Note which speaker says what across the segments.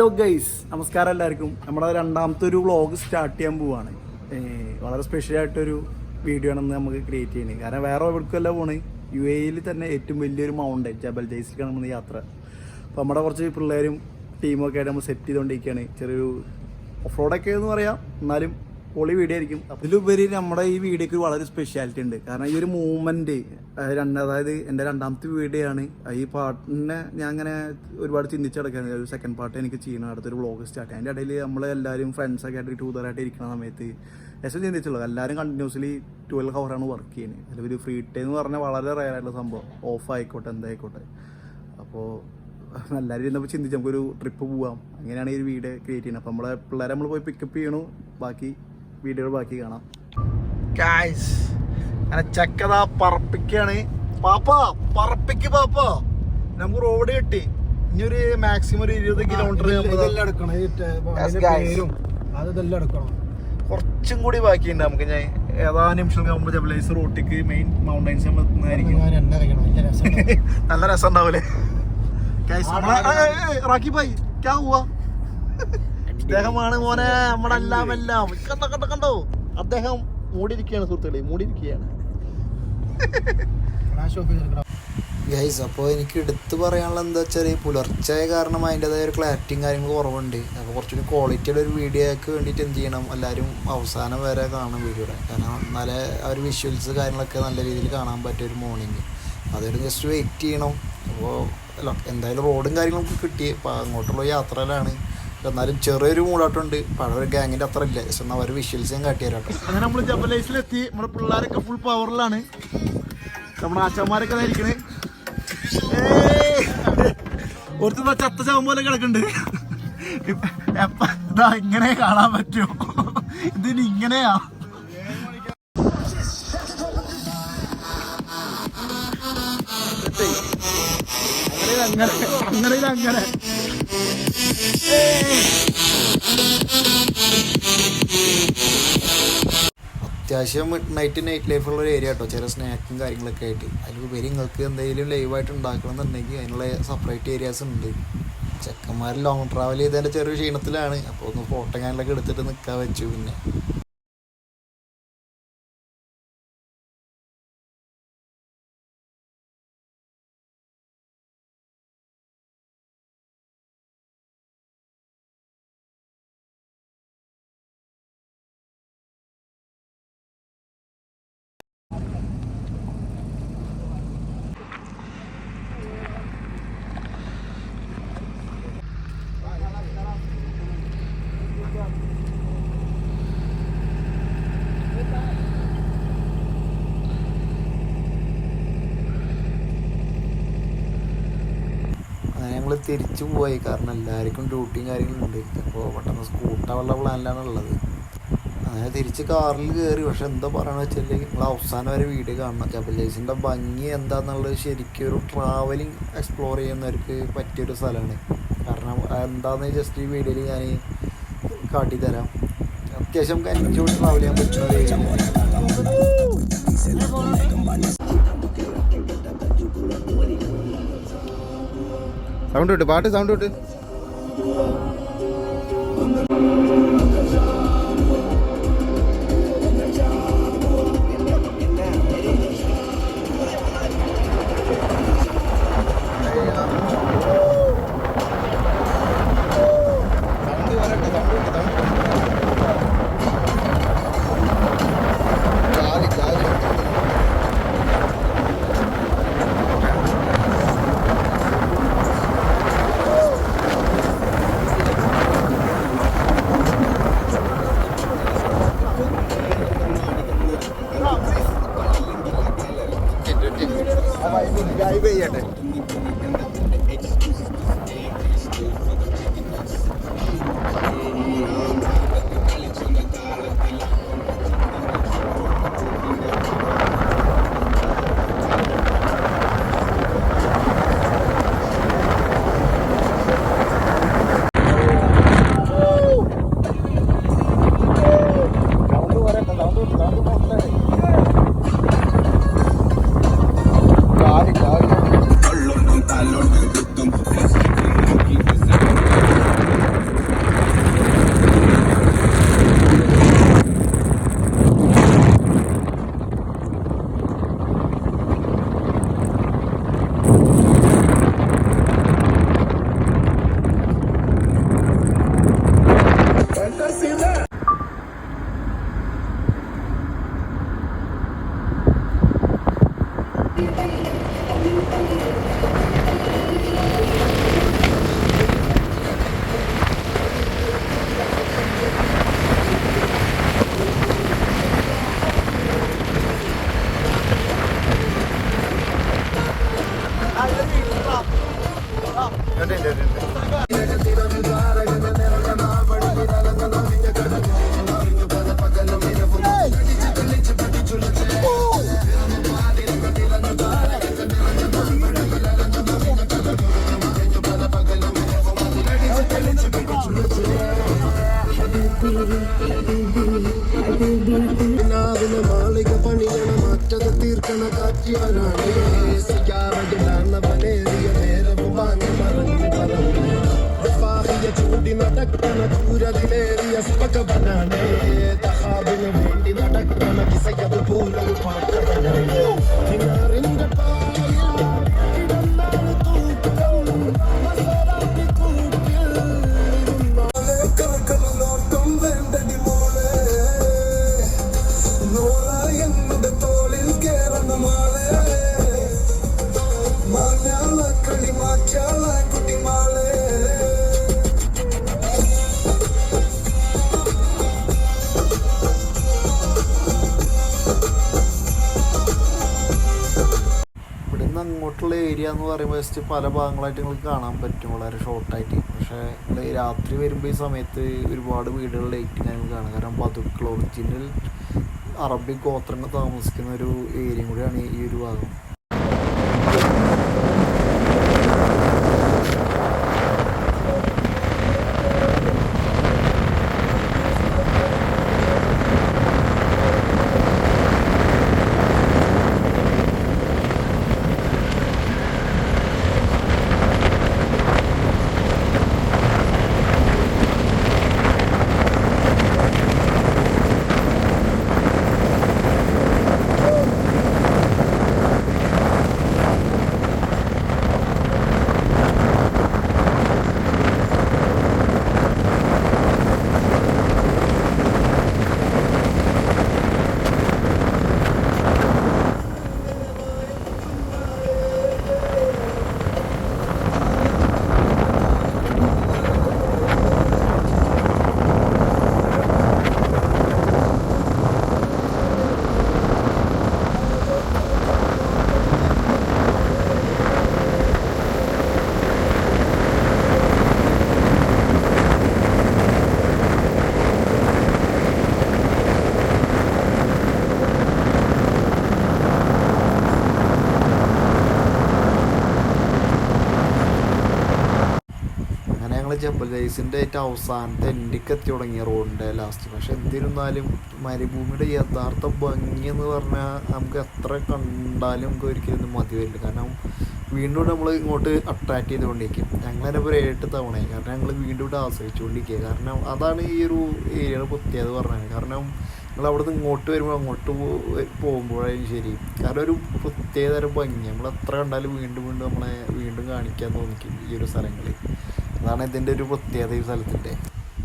Speaker 1: Hello guys നമസ്കാരം എല്ലാവർക്കും. നമ്മുടെ രണ്ടാമത്തെ ഒരു വ്ളോഗ് സ്റ്റാർട്ട് ചെയ്യാൻ പോവാണ്. വളരെ സ്പെഷ്യൽ ആയിട്ടൊരു വീഡിയോ ആണെന്ന് നമുക്ക് ക്രിയേറ്റ് ചെയ്യുന്നത് കാരണം വേറെ എവിടേക്കല്ല പോണ്? യു എയിൽ തന്നെ ഏറ്റവും വലിയൊരു മൗണ്ടൻ ജബൽ ജയ്സിലേക്കാണ് നമ്മൾ യാത്ര. അപ്പോൾ നമ്മുടെ കുറച്ച് പിള്ളേരും ടീമൊക്കെ ആയിട്ട് നമ്മൾ സെറ്റ് ചെയ്തുകൊണ്ടിരിക്കുകയാണ് ചെറിയൊരു ഓഫ് റോഡൊക്കെ എന്ന് പറയാം. എന്നാലും പൊളി വീഡിയോ ആയിരിക്കും. അതിലുപരി നമ്മുടെ ഈ വീഡിയോക്ക് വളരെ സ്പെഷ്യാലിറ്റി ഉണ്ട്. കാരണം ഈ ഒരു മൂവ്മെന്റ് അതായത് എന്റെ രണ്ടാമത്തെ വീഡിയോ ആണ് ഈ പാട്ടിനെ ഞാൻ അങ്ങനെ ഒരുപാട് ചിന്തിച്ചടക്കാണ് ഒരു സെക്കൻഡ് പാർട്ട് എനിക്ക് ചെയ്യണം. അടുത്തൊരു വ്ളോഗ് സ്റ്റാർട്ട് അതിന്റെ ഇടയിൽ നമ്മൾ എല്ലാവരും ഫ്രണ്ട്സൊക്കെ ആയിട്ട് ടൂതറായിട്ട് ഇരിക്കുന്ന സമയത്ത് എസ് ചിന്തിച്ചുള്ളൂ എല്ലാവരും കണ്ടിന്യൂസ്ലി ട്വൽവ് ഹവറാണ് വർക്ക് ചെയ്യുന്നത് അതിൽ ഒരു ഫ്രീ ടൈം എന്ന് പറഞ്ഞാൽ വളരെ റയർ ആയിട്ടുള്ള സംഭവം. ഓഫ് ആയിക്കോട്ടെ എന്തായിക്കോട്ടെ അപ്പോൾ എല്ലാവരും ഇരുന്നപ്പോൾ ചിന്തിച്ച് നമുക്കൊരു ട്രിപ്പ് പോവാം. അങ്ങനെയാണ് ഈ വീഡിയോ ക്രിയേറ്റ് ചെയ്യുന്നത്. അപ്പോൾ നമ്മളെ പിള്ളേരെ നമ്മൾ പോയി പിക്കപ്പ് ചെയ്യണു. ബാക്കി വീഡിയോകൾ ബാക്കി കാണാം. ഗായ്സ് അങ്ങനെ ചക്കതാ പറപ്പിക്കാണ്. പാപ്പ പറപ്പിക്ക് പാപ്പ. നമുക്ക് റോഡ് കിട്ടി. ഇനി ഒരു മാക്സിമം ഒരു ഇരുപത് കിലോമീറ്റർ കുറച്ചും കൂടി ബാക്കിയുണ്ട്. നമുക്ക് ഞാൻ ഏതാ നിമിഷം ആകുമ്പോൾ ജബലേസ് റോട്ടിക്ക് മെയിൻ മൗണ്ടൈൻസ് നമ്മൾ എത്തുന്നതായിരിക്കും. നല്ല രസം ഉണ്ടാവൂലേ? റാക്കി ഭായി ക്യാ ഹുവാ അദ്ദേഹമാണ് മോനെ നമ്മുടെ എല്ലാം എല്ലാം കണ്ട കണ്ടോ കണ്ടോ? അദ്ദേഹം മൂടിയിരിക്കുകയാണ് സുഹൃത്തുക്കളെ മൂടിയിരിക്കുകയാണ്.
Speaker 2: ഗൈസ് അപ്പോൾ എനിക്ക് എടുത്തു പറയാനുള്ള എന്താ വെച്ചാൽ പുലർച്ചെ കാരണം അതിന്റെതായ ഒരു ക്ലാരിറ്റിയും കാര്യങ്ങളും കുറവുണ്ട്. അപ്പോൾ കുറച്ചുകൂടി ക്വാളിറ്റിയുടെ ഒരു വീഡിയോയ്ക്ക് വേണ്ടിയിട്ട് എന്ത് ചെയ്യണം? എല്ലാവരും അവസാനം വരെ കാണണം വീഡിയോയുടെ കാരണം എന്നാലേ ആ ഒരു വിഷ്വൽസ് കാര്യങ്ങളൊക്കെ നല്ല രീതിയിൽ കാണാൻ പറ്റിയ ഒരു മോർണിംഗ് അതൊരു ജസ്റ്റ് വെയിറ്റ് ചെയ്യണം. അപ്പോൾ അല്ല എന്തായാലും റോഡും കാര്യങ്ങളൊക്കെ കിട്ടി. അപ്പോൾ അങ്ങോട്ടുള്ള യാത്രയിലാണ്. എന്നാലും ചെറിയൊരു മൂടാട്ടുണ്ട്. പഴയ ഗാങ്ങിന്റെ അത്ര ഇല്ല. എന്നാൽ അവർ വിഷ്വൽസ് ഞാൻ കാട്ടിത്തരാം
Speaker 1: അങ്ങനെ നമ്മൾ ജബലൈസിലെത്തി. നമ്മുടെ പിള്ളേരൊക്കെ ഫുൾ പവറിലാണ് നമ്മുടെ ആച്ചന്മാരൊക്കെ ഇരിക്കണേ. ചത്ത ചാവും പോലെ കിടക്കുന്നുണ്ട് എപ്പ ഇതാ ഇങ്ങനെ കാണാൻ പറ്റുമോ? ഇതിന് ഇങ്ങനെയാ? അങ്ങനെ. അങ്ങനെ അങ്ങനെ.
Speaker 2: അത്യാവശ്യം മിഡ് നൈറ്റ് നൈറ്റ് ലൈഫുള്ള ഒരു ഏരിയ കേട്ടോ ചില സ്നാക്കും കാര്യങ്ങളൊക്കെ ആയിട്ട്. അതിലുപരി നിങ്ങൾക്ക് എന്തെങ്കിലും ലൈവായിട്ട് ഉണ്ടാക്കണം എന്നുണ്ടെങ്കിൽ അതിനുള്ള സെപ്പറേറ്റ് ഏരിയാസ് ഉണ്ട്. ചെക്കന്മാർ ലോങ് ട്രാവൽ ചെയ്തതിന്റെ ചെറിയ ക്ഷീണത്തിലാണ്. അപ്പോൾ ഒന്ന് ഫോട്ടോ കാര്യങ്ങളൊക്കെ എടുത്തിട്ട് നിൽക്കാൻ വെച്ചു പിന്നെ അങ്ങനെ ഞങ്ങൾ തിരിച്ചു പോയി. കാരണം എല്ലാവർക്കും ഡ്യൂട്ടിയും കാര്യങ്ങളും ഉണ്ട് അപ്പോൾ പെട്ടെന്ന് സ്കൂട്ടാവുള്ള പ്ലാനിലാണ് ഉള്ളത്. അങ്ങനെ തിരിച്ച് കാറിൽ കയറി പക്ഷെ എന്താ പറയണമെന്ന് വെച്ചാൽ നിങ്ങൾ അവസാനം വരെ വീഡിയോ കാണണം. ചപ്പലേസിന്റെ ഭംഗി എന്താണെന്നുള്ളത് ശരിക്കും ഒരു ട്രാവലിംഗ് എക്സ്പ്ലോർ ചെയ്യുന്നവർക്ക് പറ്റിയൊരു സ്ഥലമാണ്. കാരണം എന്താണെന്ന് ജസ്റ്റ് ഈ വീഡിയോയിൽ ഞാൻ കാട്ടിത്തരാം. അത്യാവശ്യം നമുക്ക് എൻജോയ് ട്രാവൽ ചെയ്യാൻ പറ്റുന്ന
Speaker 3: സൗണ്ട് വിട്ട് പാട്ട് സൗണ്ട് വിട്ട്
Speaker 4: മാളിക പണിയണ മറ്റത് തീർക്കണ പാഹിയ ചൂടി നടക്കണ ദൂരതിലേറിയ സുഖകവനാണ്
Speaker 2: എന്ന് പറയുമ്പോൾ ജസ്റ്റ് പല ഭാഗങ്ങളായിട്ട് നിങ്ങൾക്ക് കാണാൻ പറ്റും വളരെ ഷോർട്ടായിട്ട് പക്ഷേ രാത്രി വരുമ്പോൾ ഈ സമയത്ത് ഒരുപാട് വീടുകൾ ലൈറ്റ് കാര്യങ്ങൾ കാണാം കാരണം പതുക്കൾ ഒറിജിനൽ അറബിക് ഗോത്രങ്ങൾ താമസിക്കുന്ന ഒരു ഏരിയ കൂടിയാണ് ഈ ഒരു ഭാഗം അങ്ങനെ ഞങ്ങൾ ജബൽ ജയ്സിന്റെ ഏറ്റവും അവസാനത്തെ എൻഡിക്ക് എത്തി തുടങ്ങിയ റോഡിന്റെ ലാസ്റ്റ് പക്ഷെ എന്തിരുന്നാലും മരുഭൂമിയുടെ യഥാർത്ഥ ഭംഗി എന്ന് പറഞ്ഞാൽ നമുക്ക് എത്ര കണ്ടാലും നമുക്ക് ഒരിക്കലും മതി വരില്ല കാരണം വീണ്ടും നമ്മൾ ഇങ്ങോട്ട് അട്രാക്ട് ചെയ്തുകൊണ്ടിരിക്കും. ഞങ്ങളതിനെ ഒരു ഏട്ട് തവണയായി. കാരണം ഞങ്ങൾ വീണ്ടും ഇവിടെ ആശ്രയിച്ചുകൊണ്ടിരിക്കുക. കാരണം അതാണ് ഈ ഒരു ഏരിയയുടെ പ്രത്യേകത പറഞ്ഞത് കാരണം നിങ്ങൾ അവിടെ നിന്ന് ഇങ്ങോട്ട് വരുമ്പോൾ അങ്ങോട്ട് പോകുമ്പോഴായാലും ശരി. കാരണം ഒരു പ്രത്യേകതരം ഭംഗി. നമ്മൾ എത്ര കണ്ടാലും വീണ്ടും വീണ്ടും നമ്മളെ വീണ്ടും കാണിക്കാൻ തോന്നിക്കും ഈ ഒരു സ്ഥലങ്ങളിൽ അതാണ് ഇതിന്റെ ഒരു പ്രത്യേകത ഈ സ്ഥലത്തിന്റെ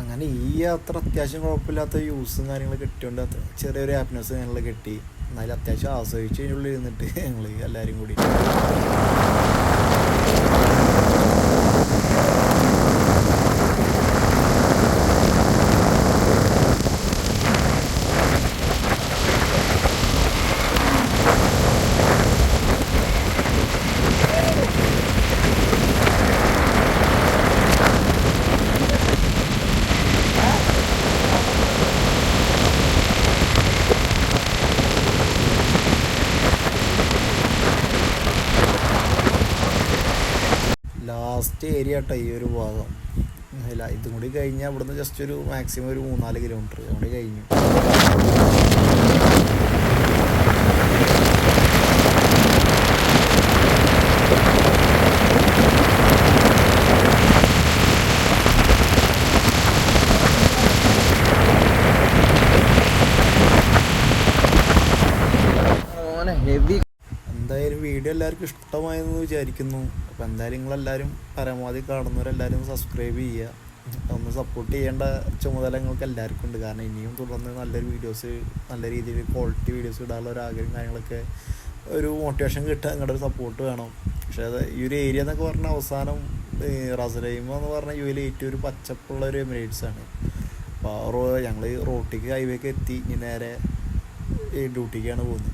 Speaker 2: അങ്ങനെ ഈ യാത്ര അത്യാവശ്യം കുഴപ്പമില്ലാത്ത യൂസും കാര്യങ്ങളും കിട്ടിയോണ്ട് ചെറിയൊരു ഹാപ്പിനെസ് ഞങ്ങൾ കിട്ടി. എന്നാലും അത്യാവശ്യം ആസ്വദിച്ച് കഴിഞ്ഞുള്ളിൽ ഇരുന്നിട്ട് ഞങ്ങൾ എല്ലാവരും കൂടി. ലാസ്റ്റ് ഏരിയ കേട്ടോ ഈ ഒരു ഭാഗം. ഇതും കൂടി കഴിഞ്ഞാൽ ഇവിടുന്ന് ജസ്റ്റ് ഒരു മാക്സിമം ഒരു മൂന്നാൽ കിലോമീറ്റർ അവിടെ കഴിഞ്ഞു എന്തായാലും വീഡിയോ എല്ലാവർക്കും ഇഷ്ടമായെന്ന് വിചാരിക്കുന്നു. അപ്പോൾ എന്തായാലും നിങ്ങളെല്ലാവരും പരമാവധി കാണുന്നവരെല്ലാവരും സബ്സ്ക്രൈബ് ചെയ്യുക. ഒന്ന് സപ്പോർട്ട് ചെയ്യേണ്ട ചുമതല നിങ്ങൾക്ക് എല്ലാവർക്കും ഉണ്ട്. കാരണം ഇനിയും തുടർന്ന് നല്ലൊരു വീഡിയോസ് നല്ല രീതിയിൽ ക്വാളിറ്റി വീഡിയോസ് ഇടാനുള്ള ആഗ്രഹം കാര്യങ്ങളൊക്കെ ഒരു മോട്ടിവേഷൻ കിട്ടുക നിങ്ങളുടെ ഒരു സപ്പോർട്ട് വേണം. പക്ഷേ അത് ഈ ഒരു ഏരിയ എന്നൊക്കെ പറഞ്ഞാൽ അവസാനം റസലൈമ എന്ന് പറഞ്ഞാൽ യുവിലെ ഏറ്റവും ഒരു പച്ചപ്പുള്ള ഒരു എമിറേറ്റ്സ് ആണ്. അപ്പോൾ റോ ഞങ്ങൾ റോട്ടിക്ക് ഹൈവേക്ക് എത്തി. ഇനി നേരെ ഡ്യൂട്ടിക്കാണ് പോകുന്നത്.